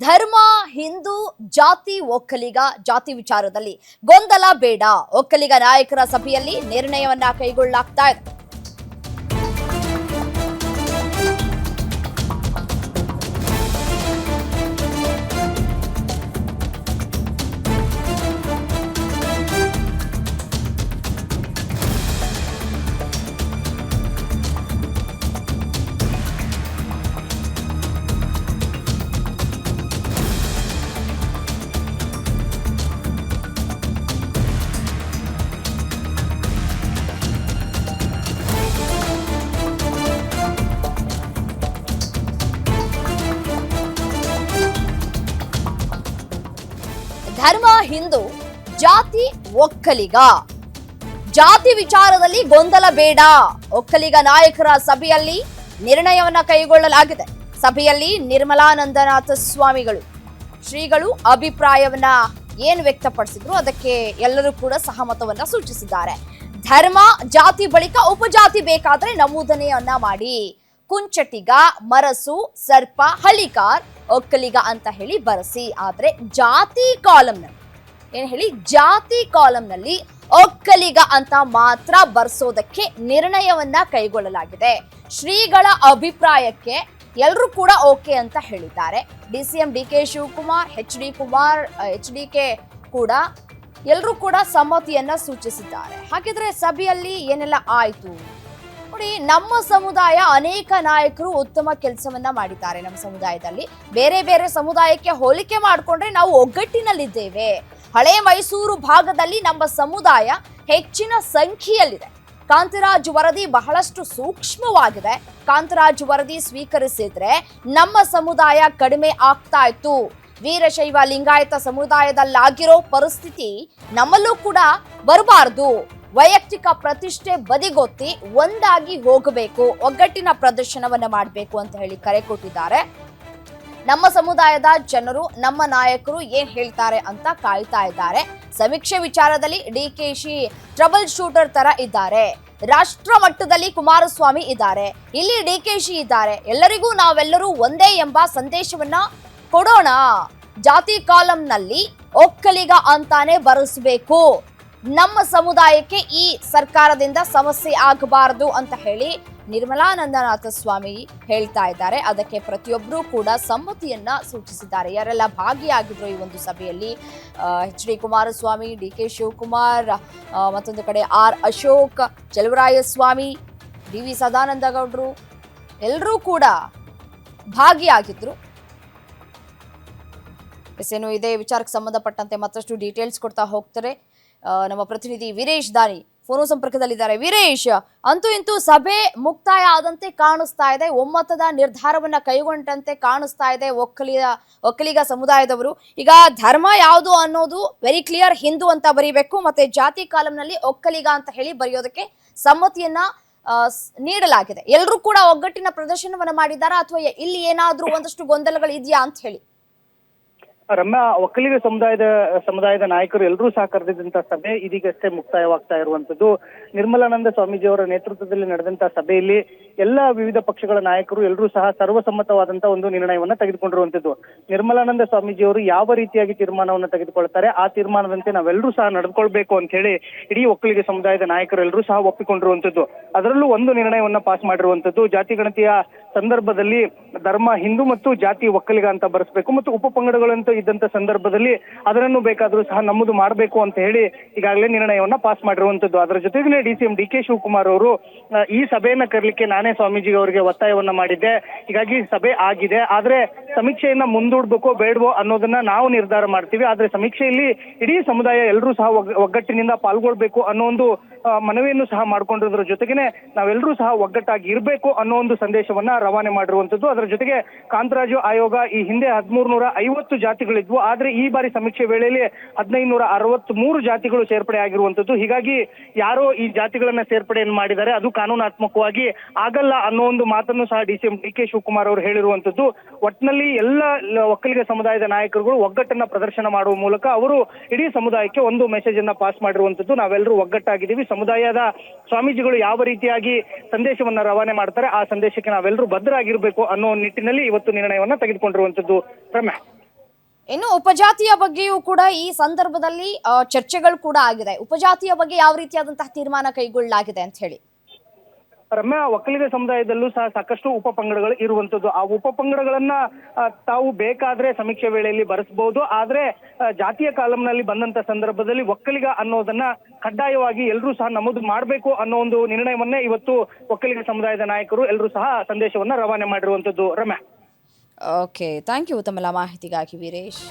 ಧರ್ಮ ಹಿಂದೂ ಜಾತಿ ಒಕ್ಕಲಿಗ ಜಾತಿ ವಿಚಾರದಲ್ಲಿ ಗೊಂದಲ ಬೇಡ. ಒಕ್ಕಲಿಗ ನಾಯಕರ ಸಭೆಯಲ್ಲಿ ನಿರ್ಣಯವನ್ನ ಕೈಗೊಳ್ಳಲಾಗ್ತಾ ಇದೆ. ಧರ್ಮ, ಹಿಂದೂ, ಜಾತಿ, ಒಕ್ಕಲಿಗ. ಜಾತಿ ವಿಚಾರದಲ್ಲಿ ಗೊಂದಲ ಬೇಡ. ಒಕ್ಕಲಿಗ ನಾಯಕರ ಸಭೆಯಲ್ಲಿ ನಿರ್ಣಯವನ್ನ ಕೈಗೊಳ್ಳಲಾಗಿದೆ. ಸಭೆಯಲ್ಲಿ ನಿರ್ಮಲಾನಂದನಾಥ ಸ್ವಾಮಿಗಳು ಶ್ರೀಗಳು ಅಭಿಪ್ರಾಯವನ್ನ ಏನು ವ್ಯಕ್ತಪಡಿಸಿದ್ರು ಅದಕ್ಕೆ ಎಲ್ಲರೂ ಕೂಡ ಸಹಮತವನ್ನ ಸೂಚಿಸಿದ್ದಾರೆ. ಧರ್ಮ, ಜಾತಿ ಬಳಿಕ ಉಪಜಾತಿ ಬೇಕಾದ್ರೆ ನಮೂದನೆಯನ್ನ ಮಾಡಿ. ಕುಂಚಟಿಗ, ಮರಸು, ಸರ್ಪ, ಹಳಿಕಾರ್ ಒಕ್ಕಲಿಗ ಅಂತ ಹೇಳಿ ಬರೆಸಿ, ಆದರೆ ಜಾತಿ ಕಾಲಂನಲ್ಲಿ, ಏನು ಹೇಳಿ, ಜಾತಿ ಕಾಲಂನಲ್ಲಿ ಒಕ್ಕಲಿಗ ಅಂತ ಮಾತ್ರ ಬರ್ಸೋದಕ್ಕೆ ನಿರ್ಣಯವನ್ನ ಕೈಗೊಳ್ಳಲಾಗಿದೆ. ಶ್ರೀಗಳ ಅಭಿಪ್ರಾಯಕ್ಕೆ ಎಲ್ಲರೂ ಕೂಡ ಓಕೆ ಅಂತ ಹೇಳಿದ್ದಾರೆ. D C M, D K Shivakumar, H D Kumar H D K ಕೂಡ ಎಲ್ಲರೂ ಕೂಡ ಸಮ್ಮತಿಯನ್ನ ಸೂಚಿಸಿದ್ದಾರೆ. ಹಾಗಿದ್ರೆ ಸಭೆಯಲ್ಲಿ ಏನೆಲ್ಲ ಆಯ್ತು? ನೋಡಿ ನಮ್ಮ ಸಮುದಾಯ ಅನೇಕ ನಾಯಕರು ಉತ್ತಮ ಕೆಲಸವನ್ನ ಮಾಡಿದ್ದಾರೆ ನಮ್ಮ ಸಮುದಾಯದಲ್ಲಿ. ಬೇರೆ ಬೇರೆ ಸಮುದಾಯಕ್ಕೆ ಹೋಲಿಕೆ ಮಾಡಿಕೊಂಡ್ರೆ ನಾವು ಒಗ್ಗಟ್ಟಿನಲ್ಲಿದ್ದೇವೆ. ಹಳೆ ಮೈಸೂರು ಭಾಗದಲ್ಲಿ ನಮ್ಮ ಸಮುದಾಯ ಹೆಚ್ಚಿನ ಸಂಖ್ಯೆಯಲ್ಲಿದೆ. ಕಾಂತರಾಜ್ ವರದಿ ಬಹಳಷ್ಟು ಸೂಕ್ಷ್ಮವಾಗಿದೆ. ಕಾಂತರಾಜ್ ವರದಿ ಸ್ವೀಕರಿಸಿದ್ರೆ ನಮ್ಮ ಸಮುದಾಯ ಕಡಿಮೆ ಆಗ್ತಾ ಇತ್ತು. ವೀರಶೈವ ಲಿಂಗಾಯತ ಸಮುದಾಯದಲ್ಲಾಗಿರೋ ಪರಿಸ್ಥಿತಿ ನಮ್ಮಲ್ಲೂ ಕೂಡ ಬರಬಾರದು. ವೈಯಕ್ತಿಕ ಪ್ರತಿಷ್ಠೆ ಬದಿಗೊತ್ತಿ ಒಂದಾಗಿ ಹೋಗಬೇಕು, ಒಗ್ಗಟ್ಟಿನ ಪ್ರದರ್ಶನವನ್ನ ಮಾಡಬೇಕು ಅಂತ ಹೇಳಿ ಕರೆ ಕೊಟ್ಟಿದ್ದಾರೆ. ನಮ್ಮ ಸಮುದಾಯದ ಜನರು, ನಮ್ಮ ನಾಯಕರು ಏನ್ ಹೇಳ್ತಾರೆ ಅಂತ ಕಾಯ್ತಾ ಇದ್ದಾರೆ. ಸಮೀಕ್ಷೆ ವಿಚಾರದಲ್ಲಿ D K Shi trouble shooter ತರ ಇದ್ದಾರೆ. ರಾಷ್ಟ್ರ ಮಟ್ಟದಲ್ಲಿ ಕುಮಾರಸ್ವಾಮಿ ಇದ್ದಾರೆ. ಇಲ್ಲಿ ಡಿ ಕೆ ಶಿ ಇದ್ದಾರೆ. ಎಲ್ಲರಿಗೂ ನಾವೆಲ್ಲರೂ ಒಂದೇ ಎಂಬ ಸಂದೇಶವನ್ನ ಕೊಡೋಣ. ಜಾತಿ ಕಾಲಂನಲ್ಲಿ ಒಕ್ಕಲಿಗ ಅಂತಾನೆ ಬರೆಸಬೇಕು. ನಮ್ಮ ಸಮುದಾಯಕ್ಕೆ ಈ ಸರ್ಕಾರದಿಂದ ಸಮಸ್ಯೆ ಆಗಬಾರದು ಅಂತ ಹೇಳಿ ನಿರ್ಮಲಾನಂದನಾಥ ಸ್ವಾಮಿ ಹೇಳ್ತಾ ಇದ್ದಾರೆ. ಅದಕ್ಕೆ ಪ್ರತಿಯೊಬ್ಬರೂ ಕೂಡ ಸಮ್ಮತಿಯನ್ನ ಸೂಚಿಸಿದ್ದಾರೆ. ಯಾರೆಲ್ಲ ಭಾಗಿಯಾಗಿದ್ರು ಈ ಒಂದು ಸಭೆಯಲ್ಲಿ H D Kumaraswamy, D K Shivakumar ಮತ್ತೊಂದು ಕಡೆ R Ashok Chaluvarayaswamy D V Sadananda ಗೌಡ್ರು ಎಲ್ಲರೂ ಕೂಡ ಭಾಗಿಯಾಗಿದ್ರು. ಎಸ್, ಏನು ಇದೇ, ವಿಚಾರಕ್ಕೆ ಸಂಬಂಧಪಟ್ಟಂತೆ ಮತ್ತಷ್ಟು ಡೀಟೇಲ್ಸ್ ಕೊಡ್ತಾ ಹೋಗ್ತಾರೆ. ನಮ್ಮ ಪ್ರತಿನಿಧಿ ವೀರೇಶ್ ದಾನಿ ಫೋನು ಸಂಪರ್ಕದಲ್ಲಿದ್ದಾರೆ. ವೀರೇಶ್, ಅಂತೂ ಇಂತೂ ಸಭೆ ಮುಕ್ತಾಯ ಆದಂತೆ ಕಾಣಿಸ್ತಾ ಇದೆ. ಒಮ್ಮತದ ನಿರ್ಧಾರವನ್ನ ಕೈಗೊಂಡಂತೆ ಕಾಣಿಸ್ತಾ ಇದೆ ಒಕ್ಕಲಿಗ ಒಕ್ಕಲಿಗ ಸಮುದಾಯದವರು. ಈಗ ಧರ್ಮ ಯಾವುದು ಅನ್ನೋದು ವೆರಿ ಕ್ಲಿಯರ್ ಹಿಂದೂ ಅಂತ ಬರೀಬೇಕು, ಮತ್ತೆ ಜಾತಿ ಕಾಲಂನಲ್ಲಿ ಒಕ್ಕಲಿಗ ಅಂತ ಹೇಳಿ ಬರೆಯೋದಕ್ಕೆ ಸಮ್ಮತಿಯನ್ನ ನೀಡಲಾಗಿದೆ. ಎಲ್ಲರೂ ಕೂಡ ಒಗ್ಗಟ್ಟಿನ ಪ್ರದರ್ಶನವನ್ನ ಮಾಡಿದ್ದಾರಾ ಅಥವಾ ಇಲ್ಲಿ ಏನಾದ್ರೂ ಒಂದಷ್ಟು ಗೊಂದಲಗಳು ಇದೆಯಾ ಅಂತ ಹೇಳಿ. ರಮ್ಯಾ, ಒಕ್ಕಲಿಗ ಸಮುದಾಯದ ಸಮುದಾಯದ ನಾಯಕರು ಎಲ್ಲರೂ ಸಹ ಕರೆದಿದ್ದಂತಹ ಸಭೆ ಇದೀಗಷ್ಟೇ ಮುಕ್ತಾಯವಾಗ್ತಾ ಇರುವಂತದ್ದು ನಿರ್ಮಲಾನಂದ ಸ್ವಾಮೀಜಿಯವರ ನೇತೃತ್ವದಲ್ಲಿ ನಡೆದಂತ ಸಭೆಯಲ್ಲಿ ಎಲ್ಲ ವಿವಿಧ ಪಕ್ಷಗಳ ನಾಯಕರು ಎಲ್ಲರೂ ಸಹ ಸರ್ವಸಮ್ಮತವಾದಂತ ಒಂದು ನಿರ್ಣಯವನ್ನ ತೆಗೆದುಕೊಂಡಿರುವಂತದ್ದು ನಿರ್ಮಲಾನಂದ ಸ್ವಾಮೀಜಿಯವರು ಯಾವ ರೀತಿಯಾಗಿ ತೀರ್ಮಾನವನ್ನು ತೆಗೆದುಕೊಳ್ತಾರೆ, ಆ ತೀರ್ಮಾನದಂತೆ ನಾವೆಲ್ಲರೂ ಸಹ ನಡೆದುಕೊಳ್ಬೇಕು ಅಂತ ಹೇಳಿ ಇಡೀ ಒಕ್ಕಲಿಗ ಸಮುದಾಯದ ನಾಯಕರು ಎಲ್ಲರೂ ಸಹ ಒಪ್ಪಿಕೊಂಡಿರುವಂತದ್ದು ಅದರಲ್ಲೂ ಒಂದು ನಿರ್ಣಯವನ್ನ ಪಾಸ್ ಮಾಡಿರುವಂತದ್ದು ಜಾತಿ ಗಣತಿಯ ಸಂದರ್ಭದಲ್ಲಿ ಧರ್ಮ, ಹಿಂದೂ ಮತ್ತು ಜಾತಿ ಒಕ್ಕಲಿಗ ಅಂತ ಬರೆಸಬೇಕು ಮತ್ತು ಉಪ ಪಂಗಡಗಳಂತ ಇದ್ದಂತ ಸಂದರ್ಭದಲ್ಲಿ ಅದರನ್ನು ಬೇಕಾದ್ರೂ ಸಹ ನಮ್ಮದು ಮಾಡಬೇಕು ಅಂತ ಹೇಳಿ ಈಗಾಗಲೇ ನಿರ್ಣಯವನ್ನ ಪಾಸ್ ಮಾಡಿರುವಂತದ್ದು. ಅದರ ಜೊತೆಗೆ D C M D K Shivakumar ಅವರು ಈ ಸಭೆಯನ್ನ ಕರೀಲಿಕ್ಕೆ ನಾನೇ ಸ್ವಾಮೀಜಿ ಅವರಿಗೆ ಒತ್ತಾಯವನ್ನ ಮಾಡಿದ್ದೆ. ಹೀಗಾಗಿ ಸಭೆ ಆಗಿದೆ. ಆದ್ರೆ ಸಮೀಕ್ಷೆಯನ್ನ ಮುಂದೂಡ್ಬೇಕೋ ಬೇಡವೋ ಅನ್ನೋದನ್ನ ನಾವು ನಿರ್ಧಾರ ಮಾಡ್ತೀವಿ. ಆದ್ರೆ ಸಮೀಕ್ಷೆಯಲ್ಲಿ ಇಡೀ ಸಮುದಾಯ ಎಲ್ಲರೂ ಸಹ ಒಗ್ಗ- ಒಗ್ಗಟ್ಟಿನಿಂದ ಪಾಲ್ಗೊಳ್ಬೇಕು ಅನ್ನೋ ಒಂದು ಮನವಿಯನ್ನು ಸಹ ಮಾಡ್ಕೊಂಡಿರೋದ್ರ ಜೊತೆಗೇನೆ ನಾವೆಲ್ಲರೂ ಸಹ ಒಗ್ಗಟ್ಟಾಗಿ ಇರಬೇಕು ಅನ್ನೋ ಒಂದು ಸಂದೇಶವನ್ನ ರವಾನೆ ಮಾಡಿರುವಂತದ್ದು ಅದರ ಜೊತೆಗೆ ಕಾಂತರಾಜು ಆಯೋಗ ಈ ಹಿಂದೆ ಹದಿಮೂರು ನೂರ ಐವತ್ತು ಜಾತಿಗಳಿದ್ವು. ಆದ್ರೆ ಈ ಬಾರಿ ಸಮೀಕ್ಷೆ ವೇಳೆಯಲ್ಲಿ ಹದಿನೈದು ನೂರ ಅರವತ್ತ್ ಮೂರು ಜಾತಿಗಳು ಸೇರ್ಪಡೆ ಆಗಿರುವಂತದ್ದು ಹೀಗಾಗಿ ಯಾರೋ ಈ ಜಾತಿಗಳನ್ನ ಸೇರ್ಪಡೆಯನ್ನು ಮಾಡಿದ್ದಾರೆ, ಅದು ಕಾನೂನಾತ್ಮಕವಾಗಿ ಆಗಲ್ಲ ಅನ್ನೋ ಒಂದು ಮಾತನ್ನು ಸಹ D C M D K Shivakumar ಅವರು ಹೇಳಿರುವಂತದ್ದು ಒಟ್ಟಿನಲ್ಲಿ ಎಲ್ಲ ಒಕ್ಕಲಿಗ ಸಮುದಾಯದ ನಾಯಕರುಗಳು ಒಗ್ಗಟ್ಟನ್ನ ಪ್ರದರ್ಶನ ಮಾಡುವ ಮೂಲಕ ಅವರು ಇಡೀ ಸಮುದಾಯಕ್ಕೆ ಒಂದು ಮೆಸೇಜ್ ಅನ್ನ ಪಾಸ್ ಮಾಡಿರುವಂತದ್ದು. ನಾವೆಲ್ಲರೂ ಒಗ್ಗಟ್ಟಾಗಿದ್ದೀವಿ. ಸಮುದಾಯದ ಸ್ವಾಮೀಜಿಗಳು ಯಾವ ರೀತಿಯಾಗಿ ಸಂದೇಶವನ್ನ ರವಾನೆ ಮಾಡ್ತಾರೆ, ಆ ಸಂದೇಶಕ್ಕೆ ನಾವೆಲ್ಲರೂ ಬದ್ಧರಾಗಿರ್ಬೇಕು ಅನ್ನೋ ನಿಟ್ಟಿನಲ್ಲಿ ಇವತ್ತು ನಿರ್ಣಯವನ್ನ ತೆಗೆದುಕೊಂಡಿರುವಂತದ್ದು ರಮ್ಯಾ. ಇನ್ನು ಉಪಜಾತಿಯ ಬಗ್ಗೆಯೂ ಕೂಡ ಈ ಸಂದರ್ಭದಲ್ಲಿ ಚರ್ಚೆಗಳು ಕೂಡ ಆಗಿದೆ. ಉಪಜಾತಿಯ ಬಗ್ಗೆ ಯಾವ ರೀತಿಯಾದಂತಹ ತೀರ್ಮಾನ ಕೈಗೊಳ್ಳಲಾಗಿದೆ ಅಂತ ಹೇಳಿ. ರಮ್ಯಾ, ಒಕ್ಕಲಿಗ ಸಮುದಾಯದಲ್ಲೂ ಸಹ ಸಾಕಷ್ಟು ಉಪ ಪಂಗಡಗಳು ಇರುವಂತದ್ದು. ಆ ಉಪ ಪಂಗಡಗಳನ್ನ ತಾವು ಬೇಕಾದ್ರೆ ಸಮೀಕ್ಷೆ ವೇಳೆಯಲ್ಲಿ ಬರೆಸಬಹುದು ಆದ್ರೆ ಜಾತಿಯ ಕಾಲಂನಲ್ಲಿ ಬಂದಂತ ಸಂದರ್ಭದಲ್ಲಿ ಒಕ್ಕಲಿಗ ಅನ್ನೋದನ್ನ ಕಡ್ಡಾಯವಾಗಿ ಎಲ್ಲರೂ ಸಹ ನಮೂದು ಮಾಡಬೇಕು ಅನ್ನೋ ಒಂದು ನಿರ್ಣಯವನ್ನೇ ಇವತ್ತು ಒಕ್ಕಲಿಗ ಸಮುದಾಯದ ನಾಯಕರು ಎಲ್ಲರೂ ಸಹ ಸಂದೇಶವನ್ನ ರವಾನೆ ಮಾಡಿರುವಂತದ್ದು. ರಮ್ಯಾ. ಓಕೆ ಥ್ಯಾಂಕ್ ಯು ತಮ್ಮೆಲ್ಲ ಮಾಹಿತಿಗಾಗಿ ವೀರೇಶ್.